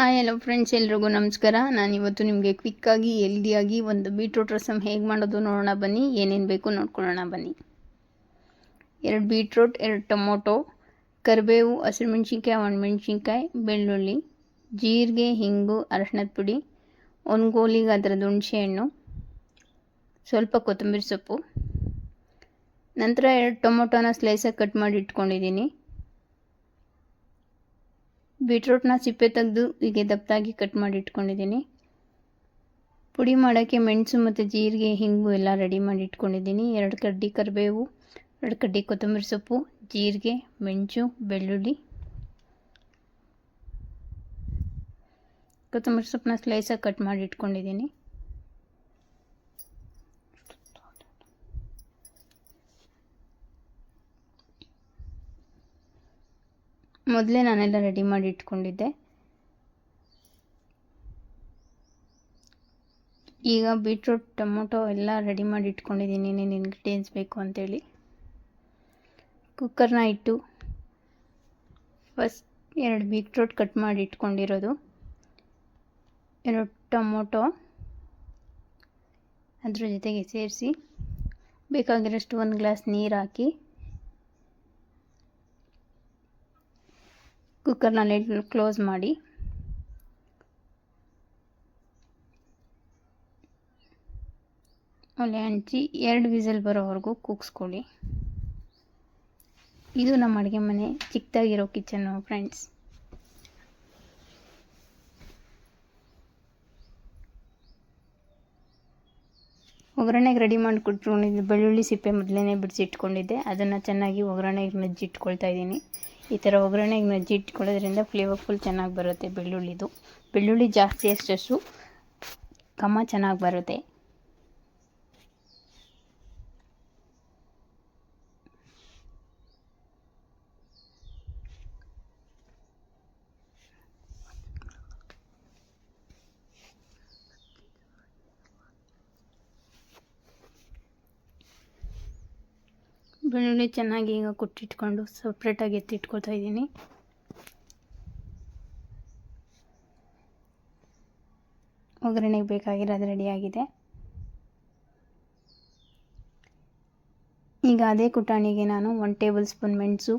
Hi hello friends ಎಲ್ರಿಗೂ ನಮಸ್ಕಾರ. ನಾನು ಇವತ್ತು ನಿಮಗೆ ಕ್ವಿಕ್ಕಾಗಿ ಹೆಲ್ದಿಯಾಗಿ ಒಂದು ಬೀಟ್ರೂಟ್ ರಸಮ್ ಹೇಗೆ ಮಾಡೋದು ನೋಡೋಣ ಬನ್ನಿ. ಏನೇನು ಬೇಕು ನೋಡ್ಕೊಳ್ಳೋಣ ಬನ್ನಿ. ಎರಡು ಬೀಟ್ರೂಟ್ ಎರಡು ಟೊಮೊಟೊ, ಕರಿಬೇವು, ಹಸಿರುಮೆಣ್ಸಿನ್ಕಾಯಿ, ಒಣಮೆಣ್ಸಿನ್ಕಾಯಿ, ಬೆಳ್ಳುಳ್ಳಿ, ಜೀರಿಗೆ, ಹಿಂಗು, ಅರಶಿನದ ಪುಡಿ ಒಂದು ಗೋಲಿಗೆ ಅದರದ್ದು ಹುಣಸೆಹಣ್ಣು ಸ್ವಲ್ಪ ಕೊತ್ತಂಬರಿ ಸೊಪ್ಪು. ನಂತರ ಎರಡು ಟೊಮೊಟೊನ ಸ್ಲೈಸಾಗಿ ಕಟ್ ಮಾಡಿ ಇಟ್ಕೊಂಡಿದ್ದೀನಿ. ಬೀಟ್ರೂಟ್ನ ಸಿಪ್ಪೆ ತೆಗೆದು ಹೀಗೆ ದಪ್ಪದಾಗಿ ಕಟ್ ಮಾಡಿ ಇಟ್ಕೊಂಡಿದ್ದೀನಿ. ಪುಡಿ ಮಾಡೋಕ್ಕೆ ಮೆಣಸು ಮತ್ತು ಜೀರಿಗೆ, ಹಿಂಗು ಎಲ್ಲ ರೆಡಿ ಮಾಡಿ ಇಟ್ಕೊಂಡಿದ್ದೀನಿ. ಎರಡು ಕಡ್ಡಿ ಕರಿಬೇವು, ಎರಡು ಕಡ್ಡಿ ಕೊತ್ತಂಬರಿ ಸೊಪ್ಪು, ಜೀರಿಗೆ, ಮೆಣಸು, ಬೆಳ್ಳುಳ್ಳಿ. ಕೊತ್ತಂಬರಿ ಸೊಪ್ಪನ್ನ ಸ್ಲೈಸಾಗಿ ಕಟ್ ಮಾಡಿ ಇಟ್ಕೊಂಡಿದ್ದೀನಿ. ಮೊದಲೇ ನಾನೆಲ್ಲ ರೆಡಿ ಮಾಡಿ ಇಟ್ಕೊಂಡಿದ್ದೆ. ಈಗ ಬೀಟ್ರೂಟ್ ಟೊಮೊಟೊ ಎಲ್ಲ ರೆಡಿ ಮಾಡಿ ಇಟ್ಕೊಂಡಿದ್ದೀನಿ. ಏನೇನು ಇಂಗ್ರೀಡಿಯೆಂಟ್ಸ್ ಬೇಕು ಅಂತೇಳಿ. ಕುಕ್ಕರ್ನ ಇಟ್ಟು ಫಸ್ಟ್ ಎರಡು ಬೀಟ್ರೂಟ್ ಕಟ್ ಮಾಡಿ ಇಟ್ಕೊಂಡಿರೋದು. ಎರಡು ಟೊಮೊಟೊ ಅದ್ರ ಜೊತೆಗೆ ಸೇರಿಸಿ ಬೇಕಾಗಿರೋಷ್ಟು ಒಂದು ಗ್ಲಾಸ್ ನೀರು ಹಾಕಿ ಕುಕ್ಕರ್ನ ಲಿಡ್ ಕ್ಲೋಸ್ ಮಾಡಿ. ಒಲೆ ಹಂಚಿ ಎರಡು ವಿಸಲ್ ಬರೋವರೆಗೂ ಕೂಗಿಸ್ಕೊಳ್ಳಿ. ಇದು ನಮ್ಮ ಅಡುಗೆ ಮನೆ, ಚಿಕ್ಕದಾಗಿರೋ ಕಿಚನ್ನು ಫ್ರೆಂಡ್ಸ್ ಒಗ್ಗರಣೆಗೆ ರೆಡಿ ಮಾಡಿಕೊಟ್ರು ಬೆಳ್ಳುಳ್ಳಿ ಸಿಪ್ಪೆ ಮೊದಲೇ ಬಿಡಿಸಿಟ್ಕೊಂಡಿದ್ದೆ. ಅದನ್ನು ಚೆನ್ನಾಗಿ ಒಗ್ಗರಣೆಗೆ ನಜ್ಜಿ ಇಟ್ಕೊಳ್ತಾ ಇದ್ದೀನಿ. ಈ ಥರ ಒಗ್ಗರಣೆಗೆ ನಜ್ಜಿ ಇಟ್ಕೊಳ್ಳೋದ್ರಿಂದ ಫ್ಲೇವರ್ ಫುಲ್ ಚೆನ್ನಾಗಿ ಬರುತ್ತೆ ಬೆಳ್ಳುಳ್ಳಿದು. ಬೆಳ್ಳುಳ್ಳಿ ಜಾಸ್ತಿ ಅಷ್ಟಷ್ಟು ಘಮ ಚೆನ್ನಾಗಿ ಬರುತ್ತೆ. ಬೆಳ್ಳುಳ್ಳಿ ಚೆನ್ನಾಗಿ ಈಗ ಕುಟ್ಟಿಟ್ಕೊಂಡು ಸಪ್ರೇಟಾಗಿ ಎತ್ತಿಟ್ಕೊಳ್ತಾ ಇದ್ದೀನಿ. ಒಗ್ಗರಣೆಗೆ ಬೇಕಾಗಿರೋದು ರೆಡಿಯಾಗಿದೆ ಈಗ ಅದೇ ಕುಟಾಣಿಗೆ ನಾನು ಒನ್ ಟೇಬಲ್ ಸ್ಪೂನ್ ಮೆಣಸು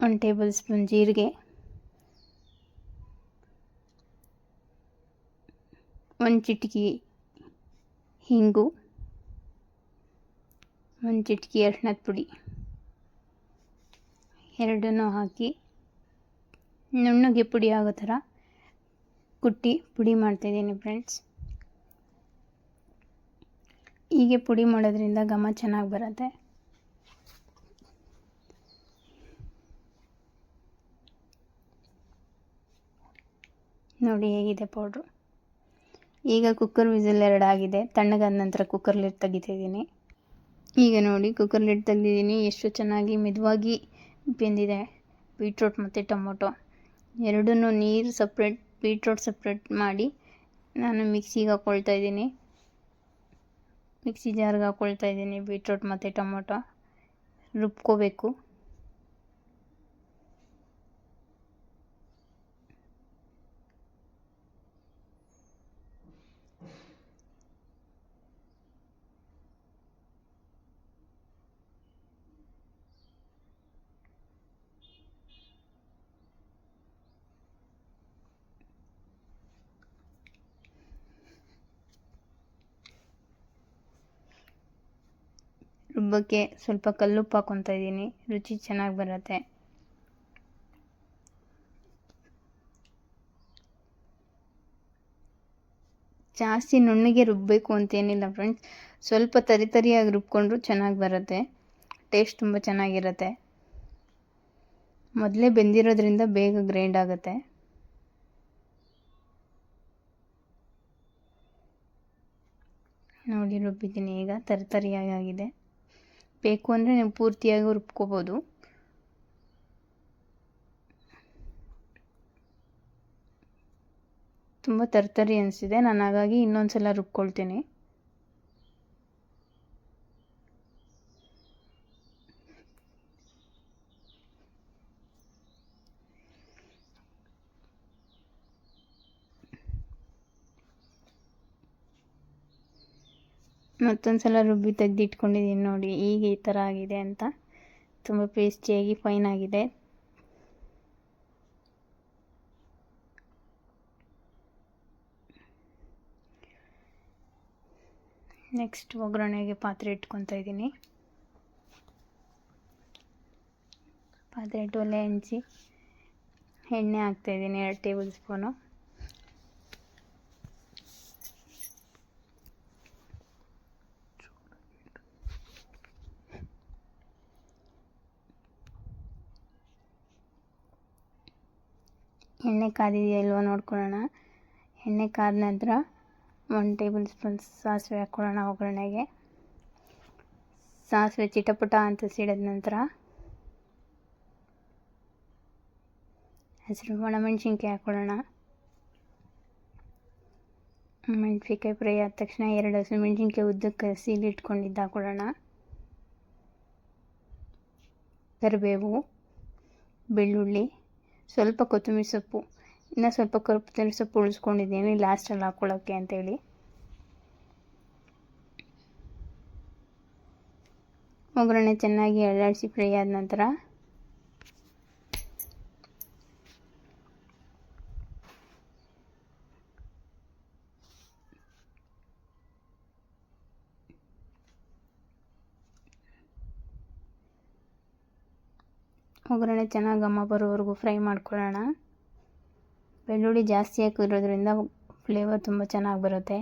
ಒನ್ ಟೇಬಲ್ ಸ್ಪೂನ್ ಜೀರಿಗೆ ಒಂದು ಚಿಟಕಿ ಹಿಂಗು. ಒಂದು ಚಿಟಕಿ ಅರಿಶಿನದ ಪುಡಿ. ಎರಡನ್ನೂ ಹಾಕಿ, ನುಣ್ಣಗೆ ಪುಡಿ ಆಗೋ ಥರ ಕುಟ್ಟಿ ಪುಡಿ ಮಾಡ್ತಾಯಿದ್ದೀನಿ ಫ್ರೆಂಡ್ಸ್. ಹೀಗೆ ಪುಡಿ ಮಾಡೋದ್ರಿಂದ ಘಮ ಚೆನ್ನಾಗಿ ಬರುತ್ತೆ. ನೋಡಿ ಹೇಗಿದೆ ಪೌಡ್ರು. ಈಗ ಕುಕ್ಕರ್ ವಿಸಿಲ್ ಎರಡು ಆಗಿದೆ. ತಣ್ಣಗಾದ ನಂತರ ಕುಕ್ಕರ್ ಲಿಡ್ ತೆಗಿತಿದ್ದೀನಿ ಈಗ ನೋಡಿ ಕುಕ್ಕರ್ ಲಿಡ್ ತೆಗೆದಿದ್ದೀನಿ. ಎಷ್ಟು ಚೆನ್ನಾಗಿ ಮಿದುವಾಗಿ ಬೆಂದಿದೆ. ಬೀಟ್ರೋಟ್ ಮತ್ತು ಟೊಮೊಟೊ. ಎರಡನ್ನೂ ನೀರು ಸಪ್ರೇಟ್ ಬೀಟ್ರೋಟ್ ಸಪ್ರೇಟ್ ಮಾಡಿ ನಾನು ಮಿಕ್ಸಿಗೆ ಹಾಕ್ಕೊಳ್ತಾ ಇದ್ದೀನಿ. ಮಿಕ್ಸಿ ಜಾರ್ಗೆ ಹಾಕ್ಕೊಳ್ತಾ ಇದ್ದೀನಿ ಬೀಟ್ರೋಟ್ ಮತ್ತು ಟೊಮೊಟೊ. ರುಬ್ಕೋಬೇಕು. ರುಬ್ಬಕ್ಕೆ ಸ್ವಲ್ಪ ಕಲ್ಲುಪ್ಪು ಹಾಕ್ಕೊತಾ ಇದ್ದೀನಿ. ರುಚಿ ಚೆನ್ನಾಗಿ ಬರುತ್ತೆ. ಜಾಸ್ತಿ ನುಣ್ಣಗೆ ರುಬ್ಬಬೇಕು ಅಂತೇನಿಲ್ಲ ಫ್ರೆಂಡ್ಸ್ ಸ್ವಲ್ಪ ತರಿ ತರಿಯಾಗಿ ರುಬ್ಕೊಂಡ್ರು ಚೆನ್ನಾಗಿ ಬರುತ್ತೆ. ಟೇಸ್ಟ್ ತುಂಬ ಚೆನ್ನಾಗಿರುತ್ತೆ. ಮೊದಲೇ ಬೆಂದಿರೋದ್ರಿಂದ ಬೇಗ ಗ್ರೈಂಡ್ ಆಗುತ್ತೆ. ನೋಡಿ ರುಬ್ಬಿದ್ದೀನಿ ಈಗ. ತರಿತರಿಯಾಗಿ ಆಗಿದೆ. ಬೇಕು ಅಂದರೆ ನೀವು ಪೂರ್ತಿಯಾಗಿ ರುಬ್ಕೋಬೋದು ತುಂಬ ತರ್ತರಿ ಅನಿಸಿದೆ. ನಾನು ಹಾಗಾಗಿ ಇನ್ನೊಂದು ಸಲ ರುಬ್ಕೊಳ್ತೀನಿ. ಮತ್ತೊಂದು ಸಲ ರುಬ್ಬಿ ತೆಗೆದಿಟ್ಕೊಂಡಿದ್ದೀನಿ ನೋಡಿ ಈಗ ಈ ಥರ ಆಗಿದೆ ಅಂತ. ತುಂಬ ಪೇಸ್ಟಿಯಾಗಿ ಫೈನ್ ಆಗಿದೆ. ನೆಕ್ಸ್ಟ್ ಒಗ್ಗರಣೆಗೆ ಪಾತ್ರೆ ಇಟ್ಕೊತಾ ಇದ್ದೀನಿ ಪಾತ್ರೆ ಇಟ್ಟು ಒಲೆ ಹಂಚಿ ಎಣ್ಣೆ ಹಾಕ್ತಾಯಿದ್ದೀನಿ ಎರಡು ಟೇಬಲ್ ಸ್ಪೂನು ಎಣ್ಣೆ ಕಾದಿದೆಯಾ ಇಲ್ವೋ ನೋಡ್ಕೊಳ್ಳೋಣ. ಎಣ್ಣೆ ಕಾದ ನಂತರ ಒನ್ ಟೇಬಲ್ ಸ್ಪೂನ್ ಸಾಸಿವೆ ಹಾಕ್ಕೊಳ್ಳೋಣ ಒಗ್ಗರಣೆಗೆ. ಸಾಸಿವೆ ಚಿಟಪುಟ ಅಂತ ಸಿಡಿದ ನಂತರ ಹಸಿರು ಒಣಮೆಣ್ಸಿನ್ಕಾಯಿ ಹಾಕ್ಕೊಳ್ಳೋಣ. ಮೆಣಸಿನ್ಕಾಯಿ ಫ್ರೈ ಆದ ತಕ್ಷಣ ಎರಡು ಹಸಿರು ಮೆಣಸಿನ್ಕಾಯಿ ಉದ್ದಕ್ಕೆ ಸೀಲಿ ಇಟ್ಕೊಂಡಿದ್ದು ಹಾಕ್ಕೊಳ್ಳೋಣ. ಕರಿಬೇವು, ಬೆಳ್ಳುಳ್ಳಿ ಸ್ವಲ್ಪ ಕೊತ್ತಂಬರಿ ಸೊಪ್ಪು, ಇನ್ನು ಸ್ವಲ್ಪ ಕೊತ್ತಂಬರಿ ಸೊಪ್ಪು ಉಳಿಸ್ಕೊಂಡಿದ್ದೀನಿ ಲಾಸ್ಟಲ್ಲಿ ಹಾಕ್ಕೊಳ್ಳೋಕ್ಕೆ ಅಂತೇಳಿ. ಒಗ್ಗರಣೆ ಚೆನ್ನಾಗಿ ಎಳ್ಳಾಡಿಸಿ ಫ್ರೈ ಆದ ನಂತರ ಒಗ್ಗರಣೆ ಚೆನ್ನಾಗಿ ಘಮ ಬರೋವರೆಗೂ ಫ್ರೈ ಮಾಡ್ಕೊಳ್ಳೋಣ. ಬೆಳ್ಳುಳ್ಳಿ ಜಾಸ್ತಿ ಹಾಕಿರೋದ್ರಿಂದ ಫ್ಲೇವರ್ ತುಂಬ ಚೆನ್ನಾಗಿ ಬರುತ್ತೆ.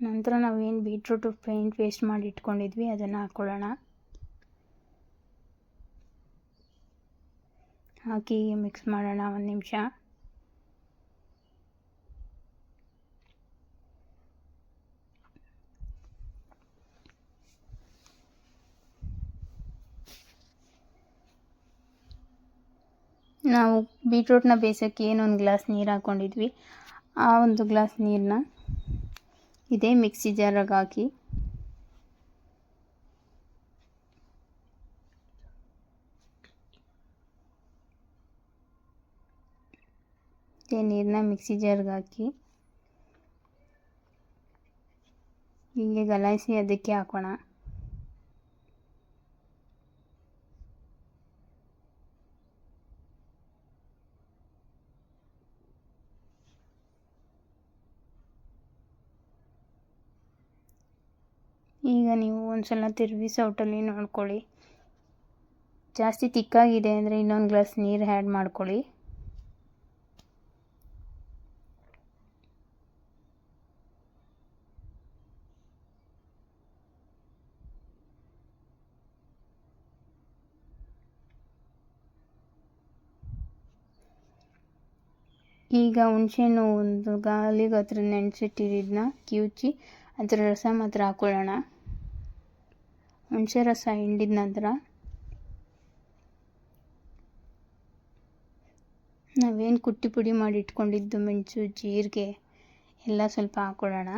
ನಂತರ ನಾವೇನು ಬೀಟ್ರೂಟು ಪೇಂಟ್ ಪೇಸ್ಟ್ ಮಾಡಿ ಇಟ್ಕೊಂಡಿದ್ವಿ, ಅದನ್ನು ಹಾಕ್ಕೊಳ್ಳೋಣ ಹಾಕಿ ಮಿಕ್ಸ್ ಮಾಡೋಣ ಒಂದು ನಿಮಿಷ. ನಾವು ಬೀಟ್ರೂಟ್ನ ಬೇಯಿಸೋಕ್ಕೆ ಏನೊಂದು ಗ್ಲಾಸ್ ನೀರು ಹಾಕ್ಕೊಂಡಿದ್ವಿ. ಆ ಒಂದು ಗ್ಲಾಸ್ ನೀರನ್ನ ಇದೇ ಮಿಕ್ಸಿ ಜಾರಾಗ ಹಾಕಿ ಇದೇ ನೀರನ್ನ ಮಿಕ್ಸಿ ಜಾರ್ಗೆ ಹಾಕಿ ಹೀಗೆ ಗಲಾಯಿಸಿ ಅದಕ್ಕೆ ಹಾಕೋಣ. ಈಗ ನೀವು ಒಂದು ಸಲ ಸೌಟಲ್ಲಿ ನೋಡ್ಕೊಳ್ಳಿ. ಜಾಸ್ತಿ ತಿಕ್ಕಾಗಿದೆ ಅಂದರೆ ಇನ್ನೊಂದು ಗ್ಲಾಸ್ ನೀರು ಆ್ಯಡ್ ಮಾಡ್ಕೊಳ್ಳಿ. ಈಗ ಹುಣಸೆಹಣ್ಣು ಒಂದು ಗಾಲಿಗೆ ಹತ್ರ ನೆನೆಸಿಟ್ಟಿದ್ದನ್ನ ಕಿವುಚಿ, ಅದರ ರಸ ಮಾತ್ರ ಹಾಕ್ಕೊಳ್ಳೋಣ ಹುಣಸೆ ರಸ ಹಿಂಡಿದ ನಂತರ ನಾವೇನು ಕುಟ್ಟಿ ಪುಡಿ ಮಾಡಿ ಇಟ್ಕೊಂಡಿದ್ದು ಮೆಣಸು, ಜೀರಿಗೆ ಎಲ್ಲ ಸ್ವಲ್ಪ ಹಾಕ್ಕೊಳ್ಳೋಣ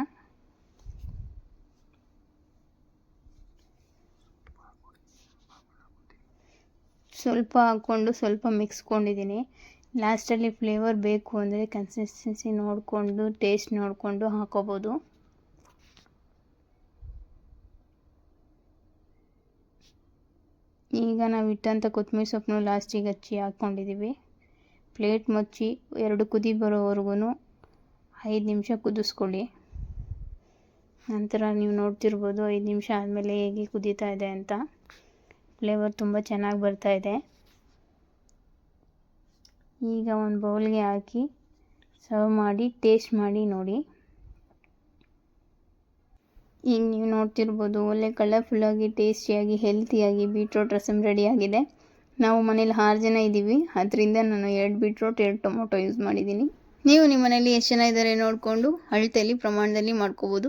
ಸ್ವಲ್ಪ ಹಾಕ್ಕೊಂಡು ಸ್ವಲ್ಪ ಮಿಕ್ಸ್ಕೊಂಡಿದ್ದೀನಿ. ಲಾಸ್ಟಲ್ಲಿ ಫ್ಲೇವರ್ ಬೇಕು ಅಂದರೆ ಕನ್ಸಿಸ್ಟೆನ್ಸಿ ನೋಡಿಕೊಂಡು ಟೇಸ್ಟ್ ನೋಡಿಕೊಂಡು ಹಾಕೋಬೋದು. ಈಗ ನಾವು ಇಟ್ಟಂಥ ಕೊತ್ತಂಬರಿ ಸೊಪ್ಪನ್ನು ಲಾಸ್ಟಿಗೆ ಹಚ್ಚಿ ಹಾಕ್ಕೊಂಡಿದ್ದೀವಿ ಪ್ಲೇಟ್ ಮುಚ್ಚಿ ಎರಡು ಕುದಿ ಬರೋವರೆಗೂ ಐದು ನಿಮಿಷ ಕುದಿಸ್ಕೊಳ್ಳಿ. ನಂತರ ನೀವು ನೋಡ್ತಿರ್ಬೋದು ಐದು ನಿಮಿಷ ಆದಮೇಲೆ ಹೇಗೆ ಕುದೀತಾ ಇದೆ ಅಂತ. ಫ್ಲೇವರ್ ತುಂಬ ಚೆನ್ನಾಗಿ ಬರ್ತಾ ಇದೆ. ಈಗ ಒಂದು ಬೌಲ್ಗೆ ಹಾಕಿ ಸರ್ವ್ ಮಾಡಿ ಟೇಸ್ಟ್ ಮಾಡಿ ನೋಡಿ. ಈಗ ನೀವು ನೋಡ್ತಿರ್ಬೋದು ಒಳ್ಳೆ ಕಲರ್ಫುಲ್ಲಾಗಿ ಟೇಸ್ಟಿಯಾಗಿ ಹೆಲ್ತಿಯಾಗಿ ಬೀಟ್ರೋಟ್ ರಸಮ್ ರೆಡಿಯಾಗಿದೆ ನಾವು ಮನೇಲಿ ಆರು ಜನ ಇದ್ದೀವಿ. ಅದರಿಂದ ನಾನು ಎರಡು ಬೀಟ್ರೋಟ್ ಎರಡು ಟೊಮೊಟೊ ಯೂಸ್ ಮಾಡಿದ್ದೀನಿ. ನೀವು ನಿಮ್ಮ ಮನೇಲಿ ಎಷ್ಟು ಜನ ಇದ್ದಾರೆ ನೋಡಿಕೊಂಡು ಅಳತೆಯಲ್ಲಿ, ಪ್ರಮಾಣದಲ್ಲಿ ಮಾಡ್ಕೋಬೋದು.